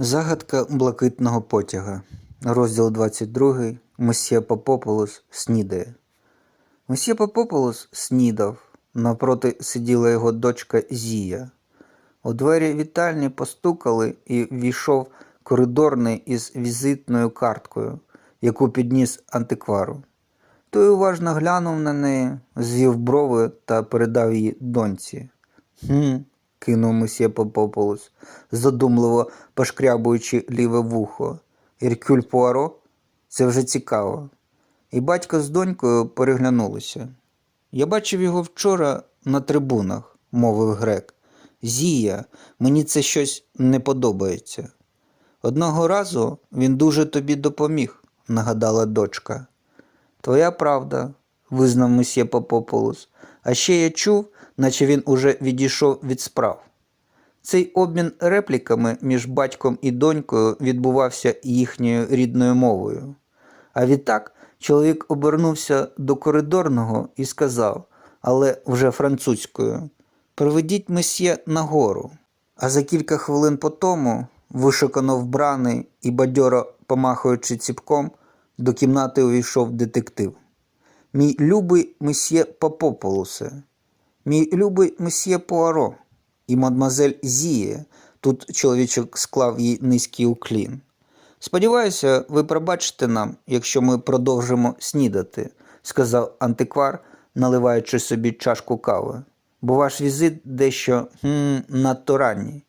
Загадка блакитного потяга. Розділ 22. Месьє Попополус снідає. Месьє Попополус снідав. Навпроти сиділа його дочка Зія. У двері вітальні постукали і ввійшов коридорний із візитною карткою, яку підніс антиквару. Той уважно глянув на неї, звів брови та передав її доньці. Хм, кинув месьє Попополус, задумливо пошкрябуючи ліве вухо. Іркюль Пуаро? Це вже цікаво. І батько з донькою переглянулися. Я бачив його вчора на трибунах, мовив грек. Зія, мені це щось не подобається. Одного разу він дуже тобі допоміг, нагадала дочка. Твоя правда, визнав месьє Попополус. А ще я чув, наче він уже відійшов від справ. Цей обмін репліками між батьком і донькою відбувався їхньою рідною мовою. А відтак чоловік обернувся до коридорного і сказав, але вже французькою: Проведіть месьє нагору. А за кілька хвилин по тому, вишукано вбраний і бадьоро помахуючи ціпком, до кімнати увійшов детектив. Мій любий месьє Попополусе, мій любий месьє Пуаро і мадмазель Зіє, тут чоловічок склав їй низький уклін. Сподіваюся, ви пробачите нам, якщо ми продовжимо снідати, сказав антиквар, наливаючи собі чашку кави. Бо ваш візит дещо хм, надто ранній.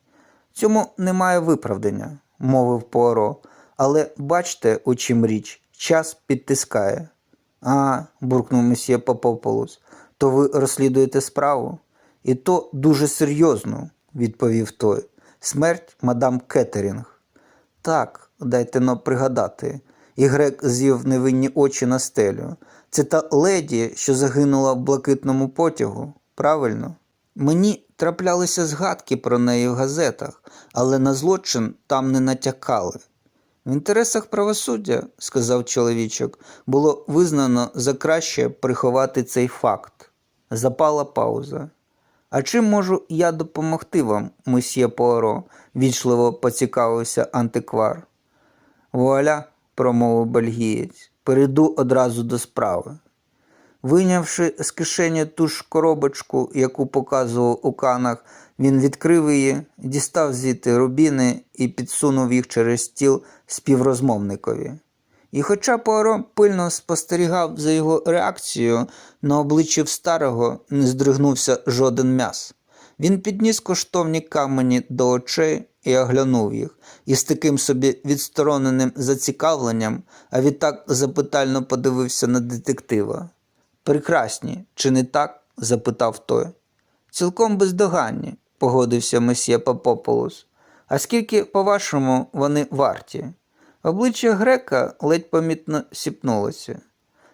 Цьому немає виправдання, мовив Пуаро, але бачте, у чим річ, час підтискає. А, буркнув месьє Попополус, то ви розслідуєте справу? І то дуже серйозно, відповів той. Смерть мадам Кеттерінг. Так, дайте но пригадати. І грек звів невинні очі на стелю. Це та леді, що загинула в блакитному потягу, правильно? Мені траплялися згадки про неї в газетах, але на злочин там не натякали. В інтересах правосуддя, сказав чоловічок, було визнано за краще приховати цей факт. Запала пауза. А чим можу я допомогти вам, месьє Пуаро?» – вічливо поцікавився антиквар. Вуаля, промовив бельгієць, перейду одразу до справи. Вийнявши з кишені ту ж коробочку, яку показував у канах, він відкрив її, дістав звідти рубіни і підсунув їх через стіл співрозмовникові. І хоча Пуаро пильно спостерігав за його реакцією, на обличчі старого не здригнувся жоден м'яс. Він підніс коштовні камені до очей і оглянув їх, і з таким собі відстороненим зацікавленням, а відтак запитально подивився на детектива. Прекрасні, чи не так? запитав той. Цілком бездоганні, погодився месьє Попополус. А скільки, по-вашому, вони варті? Обличчя грека ледь помітно сіпнулося.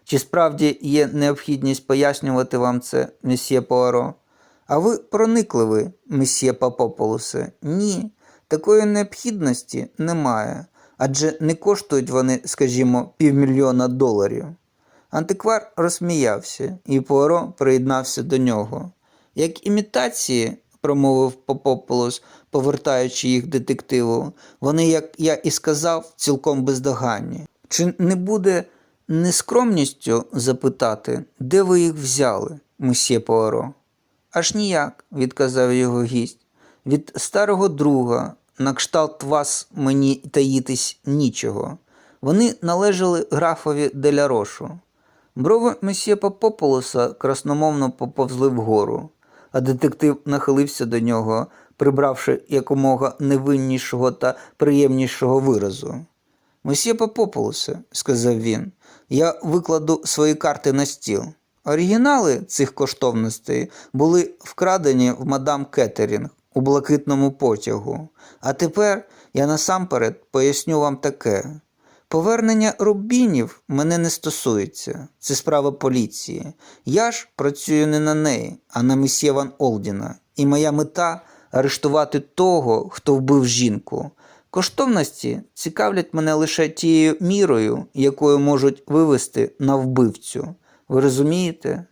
Чи справді є необхідність пояснювати вам це, месьє Пуаро? А ви проникливі, месьє Попополусе? Ні, такої необхідності немає, адже не коштують вони, скажімо, півмільйона доларів. Антиквар розсміявся, і Пуаро приєднався до нього. Як імітації, промовив Попополос, повертаючи їх детективу, вони, як я і сказав, цілком бездоганні. Чи не буде нескромністю запитати, де ви їх взяли, месьє Пуаро? Аж ніяк, відказав його гість. Від старого друга, на кшталт вас мені таїтись нічого. Вони належали графові Делярошу. Брови месьє Попополоса красномовно поповзли вгору, а детектив нахилився до нього, прибравши якомога невиннішого та приємнішого виразу. Месьє Попополосе, сказав він, я викладу свої карти на стіл. Оригінали цих коштовностей були вкрадені в мадам Кеттерінг у блакитному потягу. А тепер я насамперед поясню вам таке. Повернення рубінів мене не стосується. Це справа поліції. Я ж працюю не на неї, а на месьє Ван Олдіна. І моя мета арештувати того, хто вбив жінку. Коштовності цікавлять мене лише тією мірою, якою можуть вивести на вбивцю. Ви розумієте?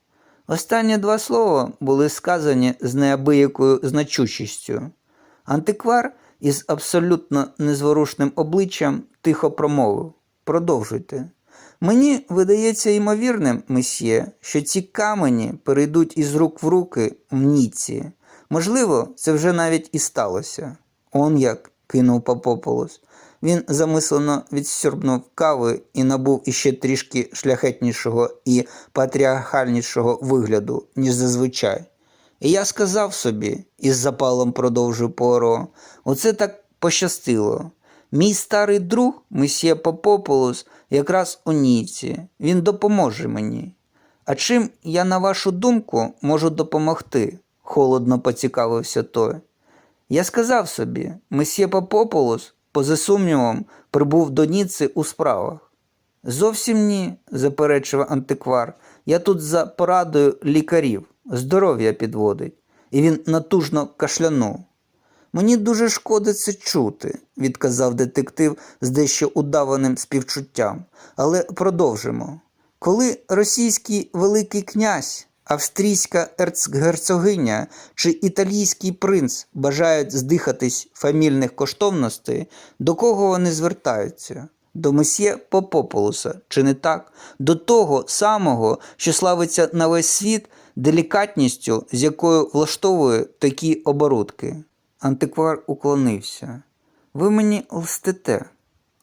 Останні два слова були сказані з неабиякою значущістю. Антиквар із абсолютно незворушним обличчям тихо промовив Продовжуйте. Мені видається ймовірним, месьє, що ці камені перейдуть із рук в руки в Ніці. Можливо, це вже навіть і сталося. Он як, кинув Папополос. Він замислено відсьорбнув кави і набув іще трішки шляхетнішого і патріархальнішого вигляду, ніж зазвичай. І я сказав собі, із запалом продовжив Поро, оце так пощастило. Мій старий друг, месьє Попополус, якраз у Ніці. Він допоможе мені. А чим я, на вашу думку, можу допомогти? холодно поцікавився той. Я сказав собі, месьє Попополус, поза сумнівом, прибув до Ніци у справах. Зовсім ні, заперечив антиквар. Я тут за порадою лікарів. Здоров'я підводить. І він натужно кашлянув. Мені дуже шкода це чути, відказав детектив з дещо удаваним співчуттям. Але продовжимо. Коли російський Великий князь, австрійська ерцгерцогиня чи італійський принц бажають здихатись фамільних коштовностей, до кого вони звертаються? До месьє Попополуса, чи не так? До того самого, що славиться на весь світ делікатністю, з якою влаштовує такі оборудки. Антиквар уклонився. Ви мені лстите.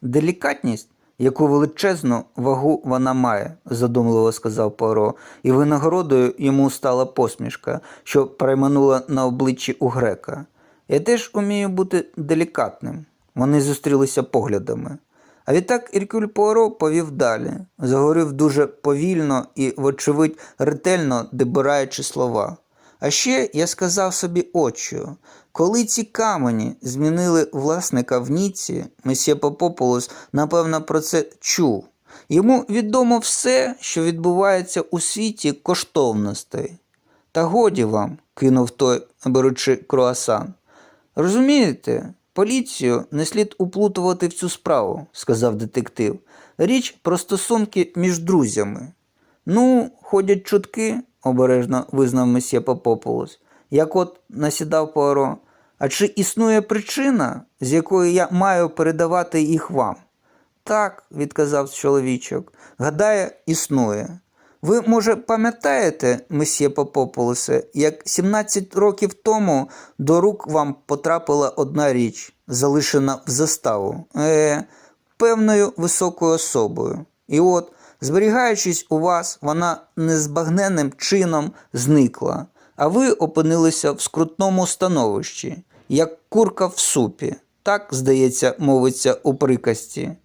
Делікатність, яку величезну вагу вона має, задумливо сказав Поро, і винагородою йому стала посмішка, що перейманула на обличчі у грека. Я теж умію бути делікатним. Вони зустрілися поглядами. А відтак Іркюль Пуаро повів далі, заговорив дуже повільно і, вочевидь, ретельно добираючи слова. А ще я сказав собі очію, коли ці камені змінили власника в Ніці, месьє Попополос, напевно, про це чув. Йому відомо все, що відбувається у світі коштовностей. Та годі вам, кинув той, беручи круасан. Розумієте, поліцію не слід уплутувати в цю справу, сказав детектив. Річ про стосунки між друзями. Ну, ходять чутки, обережно визнав месьє Попополос, як от насідав Пуаро. А чи існує причина, з якої я маю передавати їх вам? Так, відказав чоловічок. Гадає, існує. Ви, може, пам'ятаєте, месьє Попополосе, як 17 років тому до рук вам потрапила одна річ, залишена в заставу, е, певною високою особою. І от, зберігаючись у вас, вона незбагненним чином зникла, а ви опинилися в скрутному становищі, як курка в супі. Так, здається, мовиться у приказці.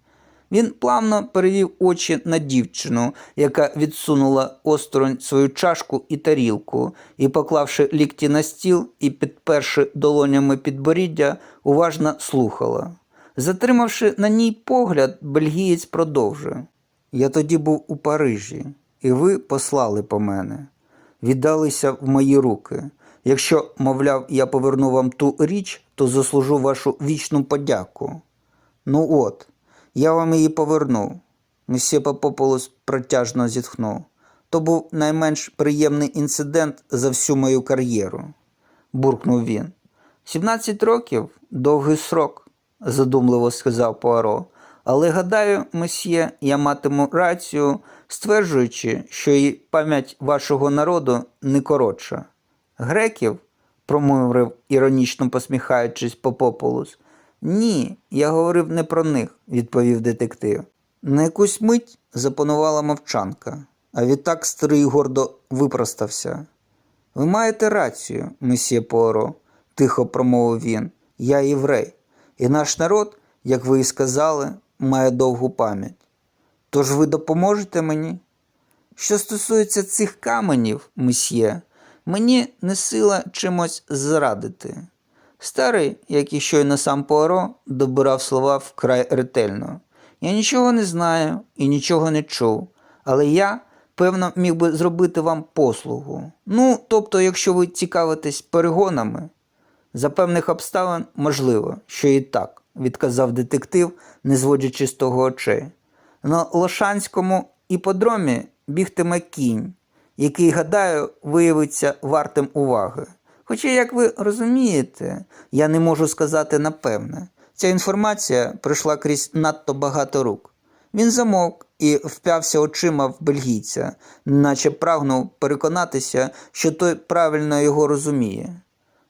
Він плавно перевів очі на дівчину, яка відсунула осторонь свою чашку і тарілку, і, поклавши лікті на стіл і підперши долонями підборіддя, уважно слухала. Затримавши на ній погляд, бельгієць продовжує. Я тоді був у Парижі, і ви послали по мене, віддалися в мої руки. Якщо, мовляв, я поверну вам ту річ, то заслужу вашу вічну подяку. Ну от, я вам її поверну. Месьє Попополос протяжно зітхнув. То був найменш приємний інцидент за всю мою кар'єру, буркнув він. Сімнадцять років довгий срок, задумливо сказав Пуаро. Але гадаю, месьє, я матиму рацію, стверджуючи, що і пам'ять вашого народу не коротша. Греків, промовив іронічно посміхаючись Попополус. Ні, я говорив не про них, відповів детектив. На якусь мить запанувала мовчанка, а відтак старий гордо випростався. Ви маєте рацію, месьє Поро, тихо промовив він. Я єврей, і наш народ, як ви і сказали, має довгу пам'ять. Тож ви допоможете мені? Що стосується цих каменів, месьє, мені не сила чимось зрадити. Старий, як і щойно сам Пуаро, добирав слова вкрай ретельно. Я нічого не знаю і нічого не чув, але я, певно, міг би зробити вам послугу. Ну, тобто, якщо ви цікавитесь перегонами, за певних обставин можливо, що і так, відказав детектив, не зводячи з того очей. На Лошанському іподромі бігтиме кінь, який, гадаю, виявиться вартим уваги. Хоча, як ви розумієте, я не можу сказати напевне. Ця інформація пройшла крізь надто багато рук. Він замовк і вп'явся очима в бельгійця, наче прагнув переконатися, що той правильно його розуміє.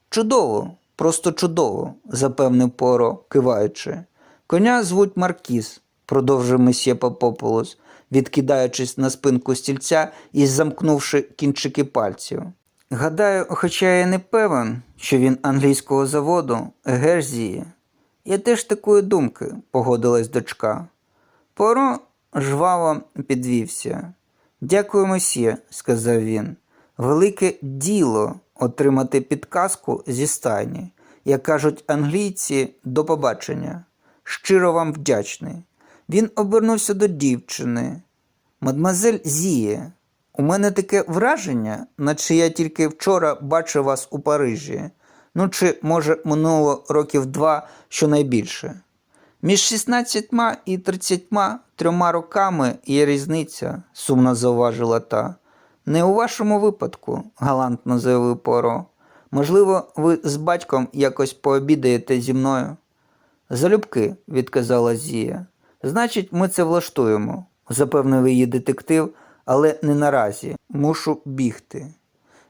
Чудово, просто чудово, запевнив Поро, киваючи. Коня звуть Маркіз, продовжив месьє Попополос, відкидаючись на спинку стільця і замкнувши кінчики пальців. Гадаю, хоча я не певен, що він англійського заводу, Герзії. Я теж такої думки, погодилась дочка. Поро жваво підвівся. Дякую, месьє, сказав він. Велике діло отримати підказку зі стайні. Як кажуть англійці, до побачення. Щиро вам вдячний. Він обернувся до дівчини. Мадмазель Зіє, у мене таке враження, наче я тільки вчора бачив вас у Парижі. Ну чи, може, минуло років два щонайбільше. Між 16 і 33 роками є різниця, сумно зауважила та. Не у вашому випадку, галантно заявив Поро. Можливо, ви з батьком якось пообідаєте зі мною. Залюбки, відказала Зія. Значить, ми це влаштуємо, запевнив її детектив, але не наразі. Мушу бігти.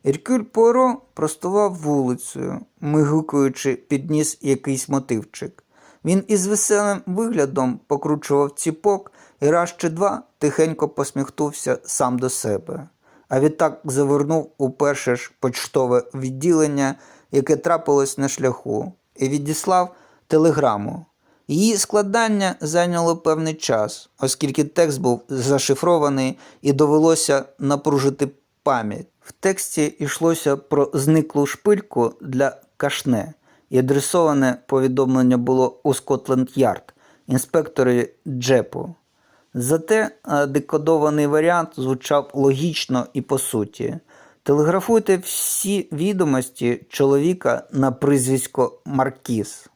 Еркюль Поро простував вулицею, мигукуючи підніс якийсь мотивчик. Він із веселим виглядом покручував ціпок і раз чи два тихенько посміхнувся сам до себе. А відтак завернув у перше ж почтове відділення, яке трапилось на шляху, і відіслав телеграму. Її складання зайняло певний час, оскільки текст був зашифрований і довелося напружити пам'ять. В тексті йшлося про зниклу шпильку для кашне, і адресоване повідомлення було у Скотленд-Ярд, інспекторі Джепу. Зате е, декодований варіант звучав логічно і по суті. Телеграфуйте всі відомості чоловіка на прізвисько Маркіз.